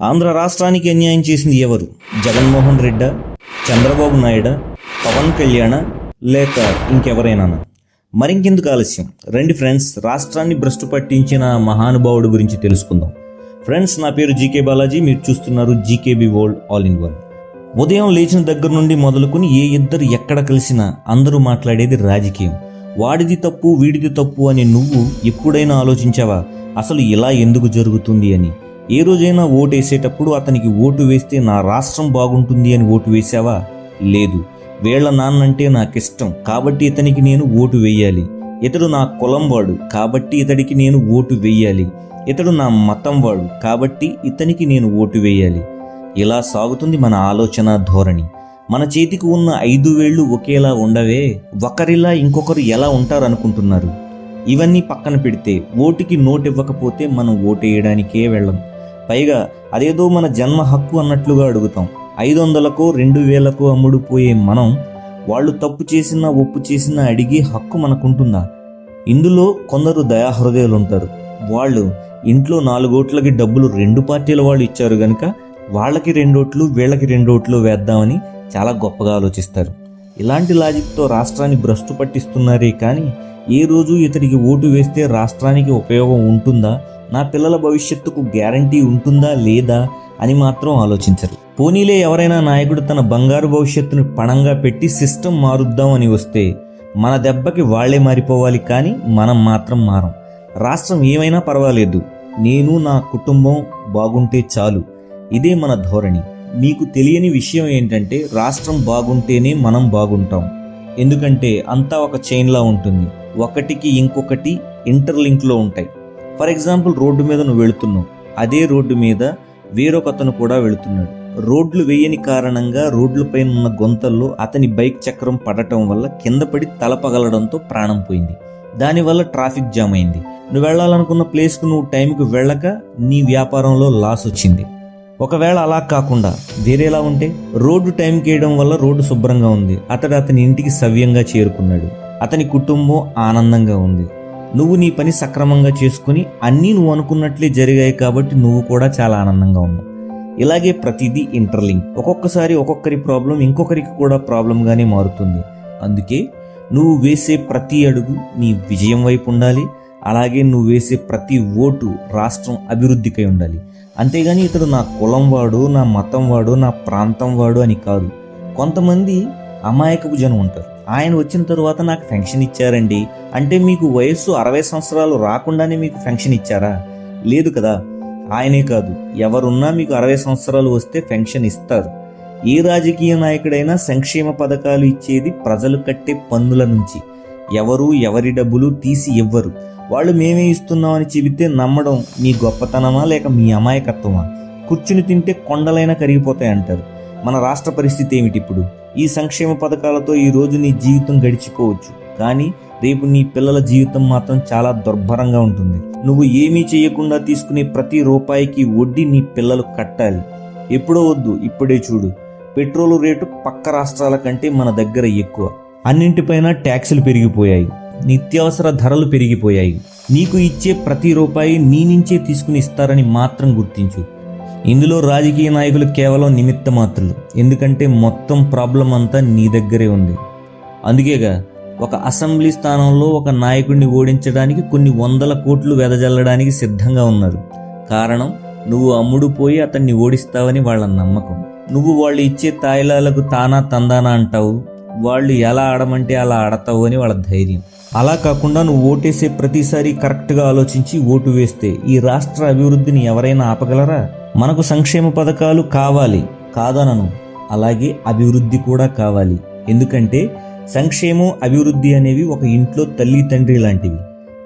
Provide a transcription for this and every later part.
ఆంధ్ర రాష్ట్రానికి అన్యాయం చేసింది ఎవరు? జగన్మోహన్ రెడ్డా చంద్రబాబు నాయుడా పవన్ కళ్యాణ లేక ఇంకెవరైనా మరింకెందుకు ఆలస్యం? రండి ఫ్రెండ్స్ రాష్ట్రాన్ని భ్రష్టు పట్టించిన మహానుభావుడు గురించి తెలుసుకుందాం. ఫ్రెండ్స్ నా పేరు జీకే బాలాజీ. మీరు చూస్తున్నారు GKB world all in one. ఉదయం లేచిన దగ్గర నుండి మొదలుకొని ఏ ఇద్దరు ఎక్కడ కలిసినా అందరూ మాట్లాడేది రాజకీయం. వాడిది తప్పు వీడిది తప్పు అని నువ్వు ఎప్పుడైనా ఆలోచించావా? అసలు ఇలా ఎందుకు జరుగుతుంది అని? ఏ రోజైనా ఓటు వేసేటప్పుడు అతనికి ఓటు వేస్తే నా రాష్ట్రం బాగుంటుంది అని ఓటు వేశావా లేదు. వీళ్ళ నాన్నంటే నాకిష్టం. కాబట్టి ఇతనికి నేను ఓటు వేయాలి. ఇతడు నా కులం వాడు. కాబట్టి ఇతడికి నేను ఓటు వేయాలి. ఇతడు నా మతం వాడు. కాబట్టి ఇతనికి నేను ఓటు వేయాలి. ఇలా సాగుతుంది మన ఆలోచన ధోరణి. మన చేతికి ఉన్న ఐదు వేళ్ళు ఒకేలా ఉండవే? ఒకరిలా ఇంకొకరు ఎలా ఉంటారనుకుంటున్నారు? ఇవన్నీ పక్కన పెడితే ఓటుకి నోటు ఇవ్వకపోతే మనం ఓటేయడానికే వెళ్ళం. పైగా అదేదో మన జన్మ హక్కు అన్నట్లుగా అడుగుతాం. ఐదు వందలకు రెండు వేలకు అమ్ముడు పోయే మనం వాళ్ళు తప్పు చేసినా ఒప్పు చేసినా అడిగే హక్కు మనకుంటుందా? ఇందులో కొందరు దయాహృదయాలు ఉంటారు వాళ్ళు ఇంట్లో నాలుగోట్లకి డబ్బులు రెండు పార్టీల వాళ్ళు ఇచ్చారు గనుక వాళ్ళకి రెండోట్లు వీళ్ళకి రెండోట్లు వేద్దామని చాలా గొప్పగా ఆలోచిస్తారు. ఇలాంటి లాజిక్తో రాష్ట్రాన్ని భ్రష్టు పట్టిస్తున్నారే కానీ ఏ రోజు ఇతడికి ఓటు వేస్తే రాష్ట్రానికి ఉపయోగం ఉంటుందా? నా పిల్లల భవిష్యత్తుకు గ్యారంటీ ఉంటుందా లేదా అని మాత్రం ఆలోచించరు. పోనీలే ఎవరైనా నాయకుడు తన బంగారు భవిష్యత్తును పణంగా పెట్టి సిస్టమ్ మారుద్దామని వస్తే మన దెబ్బకి వాళ్ళే మారిపోవాలి కానీ మనం మాత్రం మారం. రాష్ట్రం ఏమైనా పర్వాలేదు. నేను నా కుటుంబం బాగుంటే చాలు. ఇదే మన ధోరణి. మీకు తెలియని విషయం ఏంటంటే రాష్ట్రం బాగుంటేనే మనం బాగుంటాం. ఎందుకంటే అంతా ఒక చైన్లా ఉంటుంది. ఒకటికి ఇంకొకటి ఇంటర్లింక్లో ఉంటాయి. ఫర్ ఎగ్జాంపుల్ రోడ్డు మీద నువ్వు వెళుతున్నావు. అదే రోడ్డు మీద వేరొకతను కూడా వెళుతున్నాడు. రోడ్లు వేయని కారణంగా రోడ్లపైన ఉన్న గొంతల్లో అతని బైక్ చక్రం పడటం వల్ల కింద పడి తల పగలడంతో ప్రాణం పోయింది. దానివల్ల ట్రాఫిక్ జామ్ అయింది. నువ్వు వెళ్ళాలనుకున్న ప్లేస్కు నువ్వు టైంకి వెళ్ళక నీ వ్యాపారంలో లాస్ వచ్చింది. ఒకవేళ అలా కాకుండా వేరేలా ఉంటే రోడ్డు టైంకి వేయడం వల్ల రోడ్డు శుభ్రంగా ఉంది. అతడు అతని ఇంటికి సవ్యంగా చేరుకున్నాడు. అతని కుటుంబం ఆనందంగా ఉంది. నువ్వు నీ పని సక్రమంగా చేసుకుని అన్నీ నువ్వు అనుకున్నట్లే జరిగాయి కాబట్టి నువ్వు కూడా చాలా ఆనందంగా ఉన్నావు. ఇలాగే ప్రతిదీ ఇంటర్లింక్ ఒక్కొక్కసారి ఒక్కొక్కరి ప్రాబ్లం ఇంకొకరికి కూడా ప్రాబ్లంగానే మారుతుంది. అందుకే నువ్వు వేసే ప్రతి అడుగు నీ విజయం వైపు ఉండాలి. అలాగే నువ్వు వేసే ప్రతి ఓటు రాష్ట్రం అభివృద్ధికై ఉండాలి. అంతేగాని ఇతడు నా కులం వాడు నా మతం వాడు నా ప్రాంతం వాడు అని కాదు. కొంతమంది అమాయకపు జనం ఉంటారు. ఆయన వచ్చిన తరువాత నాకు ఫెన్షన్ ఇచ్చారండి. అంటే మీకు వయస్సు అరవై సంవత్సరాలు రాకుండానే మీకు ఫెన్షన్ ఇచ్చారా? లేదు కదా. ఆయనే కాదు. ఎవరున్నా మీకు అరవై సంవత్సరాలు వస్తే పెన్షన్ ఇస్తారు. ఏ రాజకీయ నాయకుడైనా సంక్షేమ పథకాలు ఇచ్చేది ప్రజలు కట్టే పన్నుల నుంచి. ఎవరు ఎవరి డబ్బులు తీసి ఇవ్వరు. వాళ్ళు మేమే ఇస్తున్నామని చెబితే నమ్మడం మీ గొప్పతనమా లేక మీ అమాయకత్వమా? కూర్చుని తింటే కొండలైనా కరిగిపోతాయి అంటారు మన రాష్ట్ర పరిస్థితి ఏమిటి ఇప్పుడు? ఈ సంక్షేమ పథకాలతో ఈ రోజు నీ జీవితం గడిచిపోవచ్చు. కానీ రేపు నీ పిల్లల జీవితం మాత్రం చాలా దుర్భరంగా ఉంటుంది. నువ్వు ఏమీ చేయకుండా తీసుకునే ప్రతి రూపాయికి వడ్డీ నీ పిల్లలు కట్టాలి. ఎప్పుడో వద్దు ఇప్పుడే చూడు. పెట్రోల్ రేటు పక్క రాష్ట్రాల కంటే మన దగ్గర ఎక్కువ. అన్నింటిపైన ట్యాక్సులు పెరిగిపోయాయి. నిత్యావసర ధరలు పెరిగిపోయాయి. నీకు ఇచ్చే ప్రతి రూపాయి నీ నుంచే తీసుకుని ఇస్తారని మాత్రం గుర్తించు. ఇందులో రాజకీయ నాయకులు కేవలం నిమిత్త మాత్రులు. ఎందుకంటే మొత్తం ప్రాబ్లం అంతా నీ దగ్గరే ఉంది. అందుకేగా ఒక అసెంబ్లీ స్థానంలో ఒక నాయకుడిని ఓడించడానికి కొన్ని వందల కోట్లు వెదజల్లడానికి సిద్ధంగా ఉన్నారు. కారణం నువ్వు అమ్ముడు పోయి అతన్ని ఓడిస్తావని వాళ్ళ నమ్మకం. నువ్వు వాళ్ళు ఇచ్చే తాయిలాలకు తానా తందానా అంటావు? వాళ్ళు ఎలా ఆడమంటే అలా ఆడతావు అని వాళ్ళ ధైర్యం. అలా కాకుండా నువ్వు ఓటేసే ప్రతిసారి కరెక్ట్గా ఆలోచించి ఓటు వేస్తే ఈ రాష్ట్ర అభివృద్ధిని ఎవరైనా ఆపగలరా? మనకు సంక్షేమ పథకాలు కావాలి కాదనను. అలాగే అభివృద్ధి కూడా కావాలి. ఎందుకంటే సంక్షేమం అభివృద్ధి అనేవి ఒక ఇంట్లో తల్లి తండ్రి లాంటివి.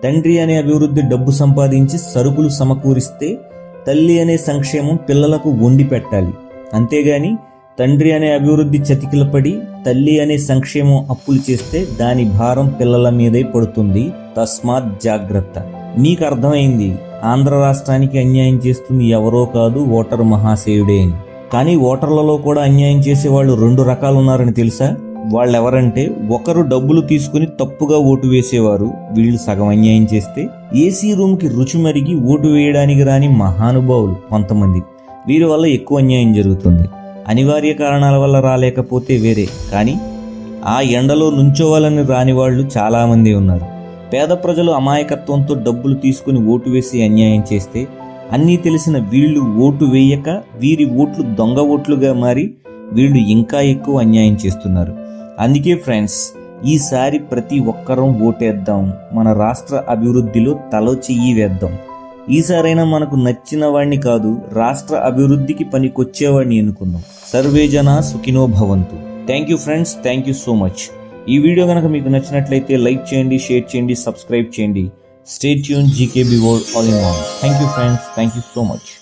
తండ్రి అనే అభివృద్ధి డబ్బు సంపాదించి సరుకులు సమకూరిస్తే తల్లి అనే సంక్షేమం పిల్లలకు వండి పెట్టాలి. అంతేగాని తండ్రి అనే అభివృద్ధి చతికిలపడి తల్లి అనే సంక్షేమం అప్పులు చేస్తే దాని భారం పిల్లల మీదే పడుతుంది. తస్మాత్ జాగ్రత్త. నీకు అర్థమైంది. ఆంధ్ర రాష్ట్రానికి అన్యాయం చేస్తుంది ఎవరో కాదు ఓటర్ మహాశయుడే అని. కానీ ఓటర్లలో కూడా అన్యాయం చేసే వాళ్ళు రెండు రకాలు ఉన్నారని తెలుసా? వాళ్ళెవరంటే ఒకరు డబ్బులు తీసుకుని తప్పుగా ఓటు వేసేవారు వీళ్ళు సగం అన్యాయం చేస్తే ఏసీ రూమ్కి రుచి మరిగి ఓటు వేయడానికి రాని మహానుభావులు కొంతమంది. వీరి వల్ల ఎక్కువ అన్యాయం జరుగుతుంది. అనివార్య కారణాల వల్ల రాలేకపోతే వేరే. కానీ ఆ ఎండలో నుంచోవాలని రాని వాళ్ళు చాలామంది ఉన్నారు. పేద ప్రజలు అమాయకత్వంతో డబ్బులు తీసుకుని ఓటు వేసి అన్యాయం చేస్తే అన్నీ తెలిసిన వీళ్ళు ఓటు వేయక వీరి ఓట్లు దొంగ ఓట్లుగా మారి వీళ్ళు ఇంకా ఎక్కువ అన్యాయం చేస్తున్నారు. అందుకే ఫ్రెండ్స్ ఈసారి ప్రతి ఒక్కరం ఓటేద్దాం. మన రాష్ట్ర అభివృద్ధిలో తలో చెయ్యి వేద్దాం. ఈసారైనా మనకు నచ్చిన వాడిని కాదు రాష్ట్ర అభివృద్ధికి పనికొచ్చేవాడిని ఎన్నుకుందాం సర్వేజన సుఖినో భవంతు. Thank you friends thank you so much. ఈ వీడియో కనుక మీకు నచ్చినట్లయితే లైక్ చేయండి షేర్ చేయండి సబ్స్క్రైబ్ చేయండి. Stay tune GKB world all in one thank you friends thank you so much